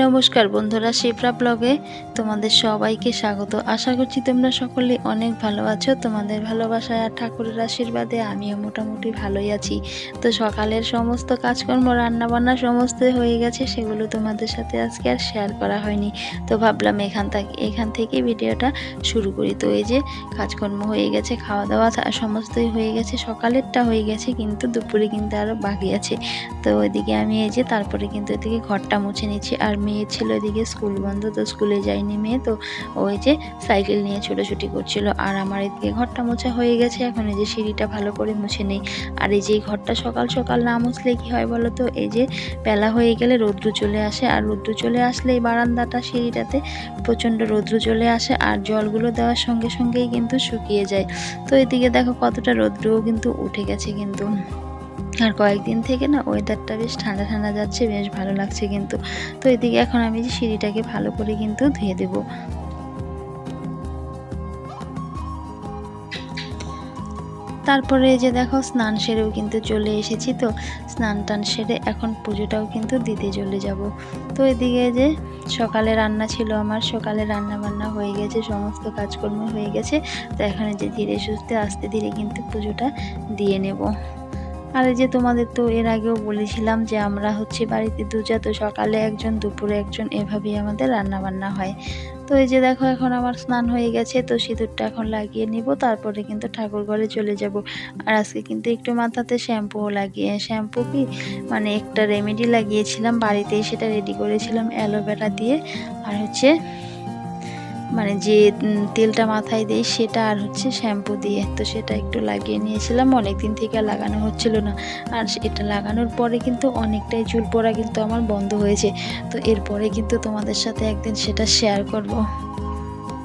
নমস্কার বন্ধুরা, শিপ্রা ব্লগে তোমাদের সবাইকে স্বাগত। আশা করছি তোমরা সকলে অনেক ভালো আছো। তোমাদের ভালোবাসায় আর ঠাকুরের আশীর্বাদে আমিও মোটামুটি ভালোই আছি। তো সকালের সমস্ত কাজকর্ম, রান্নাবান্না সমস্ত হয়ে গেছে, সেগুলো তোমাদের সাথে আজকে আর শেয়ার করা হয়নি। তো ভাবলাম এখান থেকে এখান থেকে ভিডিওটা শুরু করি। তো এই যে কাজকর্ম হয়ে গেছে খাওয়া দাওয়া সমস্তই হয়ে গেছে, সকালেরটা হয়ে গেছে, কিন্তু দুপুরে কিন্তু আরও বাকি আছে। তো ওইদিকে আমি এই যে, তারপরে কিন্তু এদিকে ঘরটা মুছে নিচ্ছি। আর ছিল এদিকে, স্কুল বন্ধ তো স্কুলে যায়নি মেয়ে, তো ওই যে সাইকেল নিয়ে ছোটাছুটি করছিল। আর আমার এদিকে ঘরটা মোছা হয়ে গেছে, এখন এই যে সিঁড়িটা ভালো করে মুছে নেই। আর এই যে ঘরটা সকাল সকাল না মুছলে কি হয় বলো তো? এই যে বেলা হয়ে গেলে রৌদ্র চলে আসে, আর রৌদ্র চলে আসলে এই বারান্দাটা, সিঁড়িটাতে প্রচণ্ড রৌদ্র চলে আসে, আর জলগুলো দেওয়ার সঙ্গে সঙ্গেই কিন্তু শুকিয়ে যায়। তো এদিকে দেখো কতটা রৌদ্রও কিন্তু উঠে গেছে কিন্তু। আর কয়েকদিন থেকে না ওয়েদারটা বেশ ঠান্ডা ঠান্ডা যাচ্ছে, বেশ ভালো লাগছে কিন্তু। তো এদিকে এখন আমি যে সিঁড়িটাকে ভালো করে কিন্তু ধুয়ে দেবো। তারপরে যে দেখো স্নান সেরেও কিন্তু চলে এসেছি তো। স্নান টান সেরে এখন পুজোটাও কিন্তু দিতে চলে যাব। তো এদিকে যে সকালে রান্না ছিল আমার, সকালে রান্না বান্না হয়ে গেছে, সমস্ত কাজকর্ম হয়ে গেছে। তো এখন যে ধীরে সুস্থে আস্তে ধীরে কিন্তু পুজোটা দিয়ে নেব। আর এই যে তোমাদের তো এর আগেও বলেছিলাম যে আমরা হচ্ছে বাড়িতে দুজা তো সকালে একজন, দুপুরে একজন, এভাবেই আমাদের রান্না বান্না হয়। তো এই যে দেখো এখন আমার স্নান হয়ে গেছে, তো সিঁদুরটা এখন লাগিয়ে নিব, তারপরে কিন্তু ঠাকুর ঘরে চলে যাব। আর আজকে কিন্তু একটু মাথাতে শ্যাম্পুও লাগিয়ে, শ্যাম্পু কি? মানে একটা রেমেডি লাগিয়েছিলাম, বাড়িতেই সেটা রেডি করেছিলাম অ্যালোভেরা দিয়ে। আর হচ্ছে মানে যে তেলটা মাথায় দেই সেটা আর হচ্ছে শ্যাম্পু দিয়ে। তো সেটা একটু লাগিয়ে নিয়েছিলাম অনেক দিন থেকে আর লাগানো হচ্ছিল না। আর এটা লাগানোর পরে কিন্তু অনেকটাই চুল পড়া কিন্তু আমার বন্ধ হয়েছে। তো এরপরে কিন্তু তোমাদের সাথে একদিন সেটা শেয়ার করব।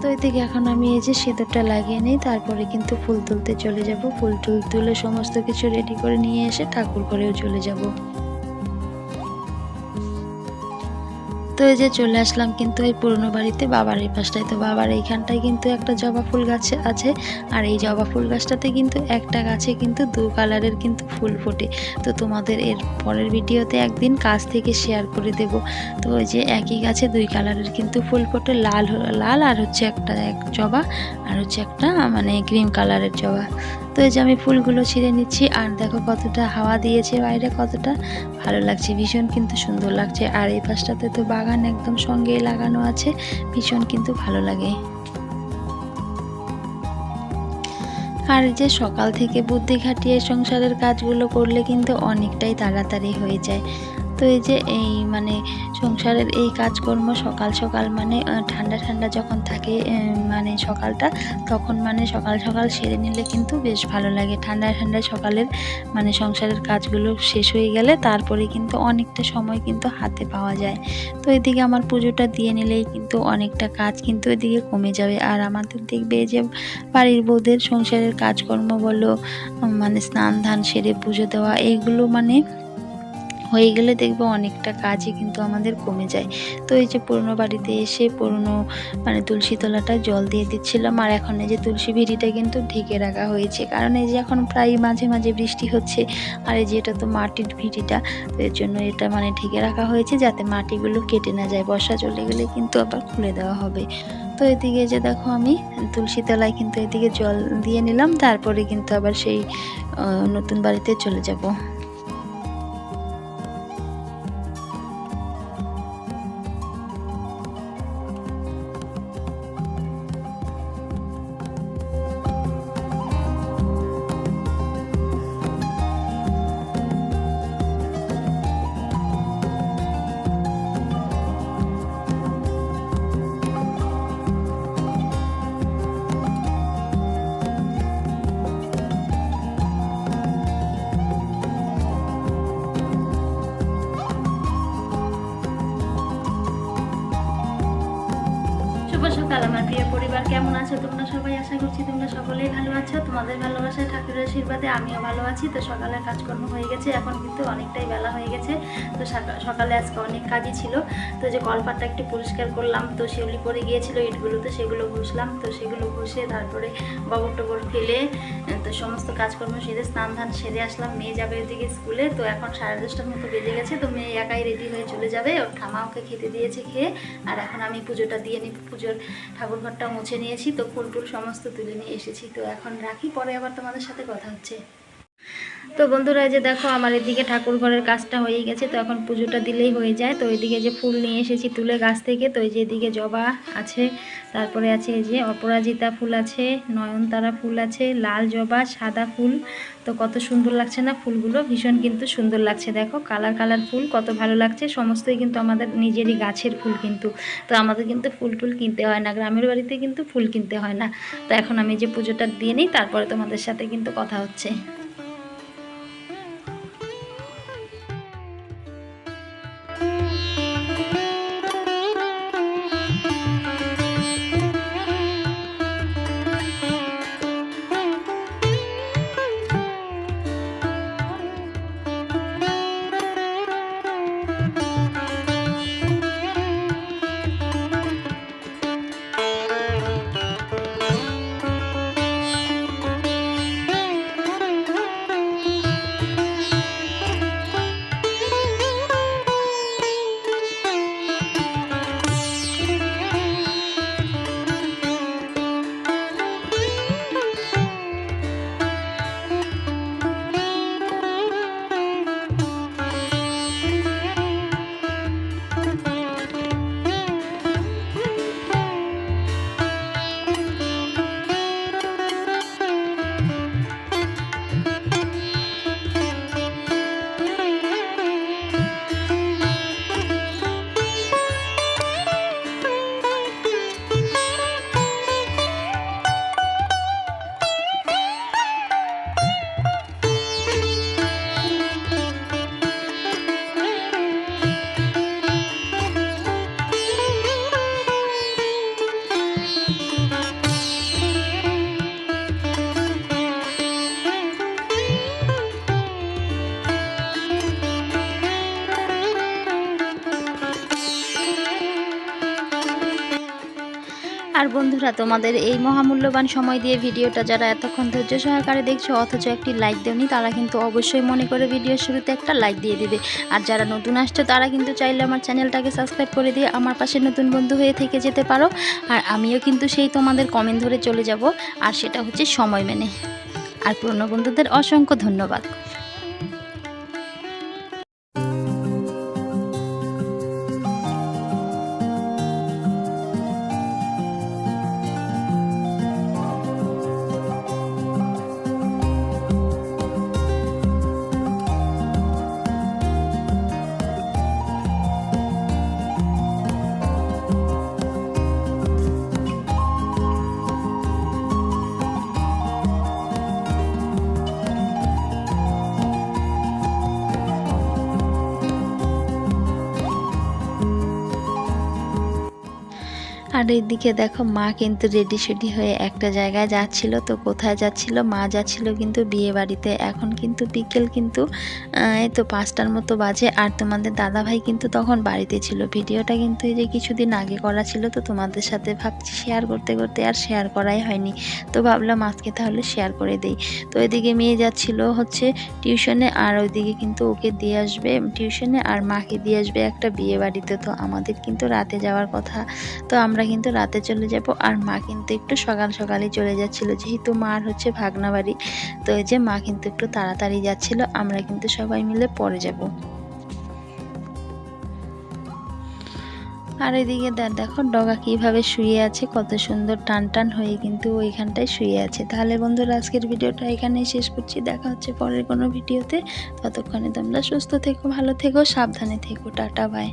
তো এদিকে এখন আমি এই যে সিঁদুরটা লাগিয়ে নিই, তারপরে কিন্তু ফুল তুলতে চলে যাব। ফুল টুল তুলে সমস্ত কিছু রেডি করে নিয়ে এসে ঠাকুর ঘরেও চলে যাব। তো এই যে চলে আসলাম কিন্তু এই পুরনো বাড়িতে বাবার এই পাশটায়। তো বাবার এইখানটায় কিন্তু একটা জবা ফুল গাছ আছে আর এই জবা ফুল গাছটাতে কিন্তু একটা গাছে কিন্তু দু কালারের কিন্তু ফুল ফোটে। তো তোমাদের এর পরের ভিডিওতে একদিন কাছ থেকে শেয়ার করে দেব। তো ওই যে একই গাছে দুই কালারের কিন্তু ফুল ফোটে, লাল লাল আর হচ্ছে একটা এক জবা আর হচ্ছে একটা মানে ক্রিম কালারের জবা। তো এই যে আমি ফুলগুলো ছিঁড়ে নিচ্ছি, আর দেখো কতটা হাওয়া দিয়েছে বাইরে, কতটা ভালো লাগছে, ভীষণ কিন্তু সুন্দর লাগছে। আর এই পাশটাতে তো বাগান একদম সঙ্গেই লাগানো আছে, ভীষণ কিন্তু ভালো লাগে। আর যে সকাল থেকে বুদ্ধি খাটিয়ে সংসারের কাজগুলো করলে কিন্তু অনেকটাই তাড়াতাড়ি হয়ে যায়। তো এই যে এই মানে সংসারের এই কাজকর্ম সকাল সকাল মানে ঠান্ডা ঠান্ডা যখন থাকে মানে সকালটা, তখন মানে সকাল সকাল সেরে নিলে কিন্তু বেশ ভালো লাগে। ঠান্ডা ঠান্ডা সকালের মানে সংসারের কাজগুলো শেষ হয়ে গেলে তারপরে কিন্তু অনেকটা সময় কিন্তু হাতে পাওয়া যায়। তো এদিকে আমার পুজোটা দিয়ে নিলেই কিন্তু অনেকটা কাজ কিন্তু এদিকে কমে যাবে। আর আমাদের দেখবে যে বাড়ির বউদের সংসারের কাজকর্ম বলো মানে স্নান ধান সেরে পুজো দেওয়া, এইগুলো মানে হয়ে গেলে দেখবে অনেকটা কাজই কিন্তু আমাদের কমে যায়। তো এই যে পুরনো বাড়িতে এসে পুরনো মানে তুলসী তলাটা জল দিয়ে দিচ্ছিলাম আর এখন এই যে তুলসী ভিড়িটা কিন্তু ঢেকে রাখা হয়েছে। কারণ এই যে এখন প্রায় মাঝে মাঝে বৃষ্টি হচ্ছে আর এই যে এটা তো মাটির ভিড়িটা এর জন্য এটা মানে ঢেকে রাখা হয়েছে যাতে মাটিগুলো কেটে না যায়। বর্ষা চলে গেলে কিন্তু আবার খুলে দেওয়া হবে। তো এদিকে যে দেখো আমি তুলসী তলায় কিন্তু এদিকে জল দিয়ে নিলাম, তারপরে কিন্তু আবার সেই নতুন বাড়িতে চলে যাব। পরিবার কেমন আছো? তোমরা সবাই আশা করছি তোমরা সকলেই ভালো আছো। তোমাদের ভালোবাসায় ঠাকুরের আশীর্বাদে আমিও ভালো আছি। তো সকালের কাজকর্ম হয়ে গেছে। এখন কিন্তু অনেকটাই বেলা হয়ে গেছে। তো সকা- সকালে আজকে অনেক কাজই ছিল। তো যে কলপাটটা একটু পরিষ্কার করলাম, তো সেগুলি পরে গিয়েছিল ইটগুলো তো সেগুলো ঘষলাম। তো সেগুলো ঘষে তারপরে গোবর টোবর ফেলে তো সমস্ত কাজকর্ম সেরে স্নান ধান সেরে আসলাম, মেয়ে যাবে ওইদিকে স্কুলে, তো এখন সাড়ে দশটার মতো বেজে গেছে, তো মেয়ে একাই রেডি হয়ে চলে যাবে, ওর ঠামা ওকে খেতে দিয়েছে খেয়ে, আর এখন আমি পুজোটা দিয়ে নিই পুজোর ঠাকুরঘরটা মুছে নিয়েছি, তো ফুল টুল সমস্ত তুলে নিয়ে এসেছি, তো এখন রাখি, পরে আবার তোমাদের সাথে কথা হচ্ছে। তো বন্ধুরা যে দেখো, আমার এদিকে ঠাকুর ঘরের কাজটা হয়ে গেছে, তো এখন পুজোটা দিলেই হয়ে যায়। তো ওইদিকে যে ফুল নিয়ে এসেছি তুলে গাছ থেকে, তো এই যে এদিকে জবা আছে, তারপরে আছে এই যে অপরাজিতা ফুল আছে, নয়নতারা ফুল আছে, লাল জবা, সাদা ফুল। তো কত সুন্দর লাগছে না ফুলগুলো? ভীষণ কিন্তু সুন্দর লাগছে, দেখো, কালার কালার ফুল, কত ভালো লাগছে। সমস্তই কিন্তু আমাদের নিজেরই গাছের ফুল কিন্তু। তো আমাদের কিন্তু ফুল টুল কিনতে হয় না, গ্রামের বাড়িতে কিন্তু ফুল কিনতে হয় না। তো এখন আমি যে পুজোটা দিয়ে নিই, তারপরে তোমাদের সাথে কিন্তু কথা হচ্ছে। আর বন্ধুরা, তোমাদের এই মহামূল্যবান সময় দিয়ে ভিডিওটা যারা এতক্ষণ ধৈর্য সহকারে দেখছ, অথচ একটি লাইক দেওনি, তারা কিন্তু অবশ্যই মনে করে ভিডিও শুরুতে একটা লাইক দিয়ে দিবে। আর যারা নতুন আসছো, তারা কিন্তু চাইলে আমার চ্যানেলটাকে সাবস্ক্রাইব করে দিয়ে আমার পাশে নতুন বন্ধু হয়ে থেকে যেতে পারো। আর আমিও কিন্তু সেই তোমাদের কমেন্ট ধরে চলে যাব। আর সেটা হচ্ছে সময় মেনে। আর পুরনো বন্ধুদের অসংখ্য ধন্যবাদ। আর এইদিকে দেখো, মা কিন্তু রেডি সেডি হয়ে একটা জায়গায় যাচ্ছিল। তো কোথায় যাচ্ছিল? মা যাচ্ছিল কিন্তু বিয়ে বাড়িতে। এখন কিন্তু বিকেল কিন্তু এই তো পাঁচটার মতো বাজে। আর তোমাদের দাদা ভাই কিন্তু তখন বাড়িতে ছিল। ভিডিওটা কিন্তু এই যে কিছুদিন আগে করা ছিল, তো তোমাদের সাথে ভাবছি শেয়ার করতে করতে আর শেয়ার করাই হয়নি। তো ভাবলাম আজকে তাহলে শেয়ার করে দেই। তো এদিকে মেয়ে যাচ্ছিল হচ্ছে টিউশনে, আর ওইদিকে কিন্তু ওকে দিয়ে আসবে টিউশনে, আর মাকে দিয়ে আসবে একটা বিয়ে বাড়িতে। তো আমাদের কিন্তু রাতে যাওয়ার কথা। তো আমরা কিন্তু রাতে চলে যাব আর মা কিন্তু একটু সকাল সকালই চলে যাচ্ছিল। যেহেতু মার হচ্ছে ভাগনা বাড়ি তো এই যে মা কিন্তু একটু তাড়াতাড়ি যাচ্ছিল, আমরা কিন্তু সবাই মিলে পরে যাব। আর এদিকে দেখো, ডগা কীভাবে শুয়ে আছে, কত সুন্দর টান টান হয়ে কিন্তু ওইখানটায় শুয়ে আছে। তাহলে বন্ধুরা, আজকের ভিডিওটা এখানেই শেষ করছি। দেখা হচ্ছে পরের কোনো ভিডিওতে। ততক্ষণে তোমরা সুস্থ থেকো, ভালো থেকো, সাবধানে থেকো। Tata bye